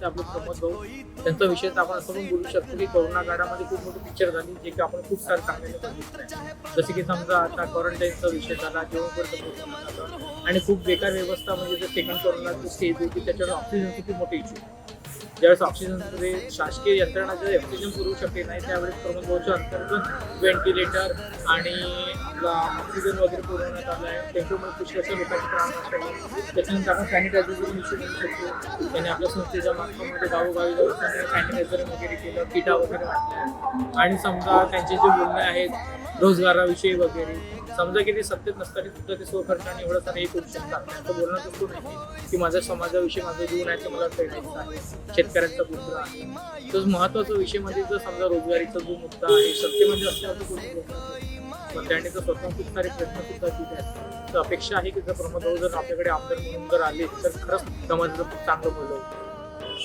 ते आपले प्रमोद भाऊ त्यांचा विषय तर आपण असं पण बोलू शकतो की कोरोना काळामध्ये खूप मोठी पिक्चर झाली जे की आपण खूप सारे चांगले जसे की समजा आता क्वारंटाईनचा विषय झाला जेवण आणि खूप बेकार व्यवस्था म्हणजे जे सेकंड कोरोनाची स्टेज होती त्याच्यावर ऑक्सिजनची खूप मोठी इश्यू ज्यावेळेस ऑक्सिजनमध्ये शासकीय यंत्रणा जर ऑक्सिजन पुरवू शकते नाही त्यावेळेस प्रमोद भाऊच्या अंतर्गत व्हेंटिलेटर आणि आपला ऑक्सिजन वगैरे पुरवण्यात आला आहे. त्यांच्यामुळे पुष्कळशा लोकांचे प्राण त्याच्यानंतर आपण सॅनिटायझर इश्यू करू शकतो. त्याने आपल्या संस्थेच्या माध्यमामध्ये गावोगावी जाऊन सॅनिटायझर वगैरे केलं किटा वगैरे वाटल्या. आणि समजा त्यांचे जे बोलणे आहेत रोजगाराविषयी वगैरे समजा की ते सत्तेत नसताना सुद्धा ते स्वखर्चाने एवढं सारं हे करू शकतात. त्यांचं बोलणं तसं नाही की माझ्या समाजाविषयी माझं जीवन आहे ते मला फेडायचं आहे. शेतकऱ्यांचा पुत्र आहे. तर महत्त्वाचा विषय म्हणजे जर समजा रोजगारीचा जो मुद्दा आहे सत्तेमध्ये असल्यावर तो कोणी पण त्याने तर स्वतः खूप सारे प्रश्न सुद्धा केले आहेत. तर अपेक्षा आहे की जर प्रमोद जर आपल्याकडे आमदार जर आले तर खरंच समाजाचं खूप चांगलं बोललं. होतं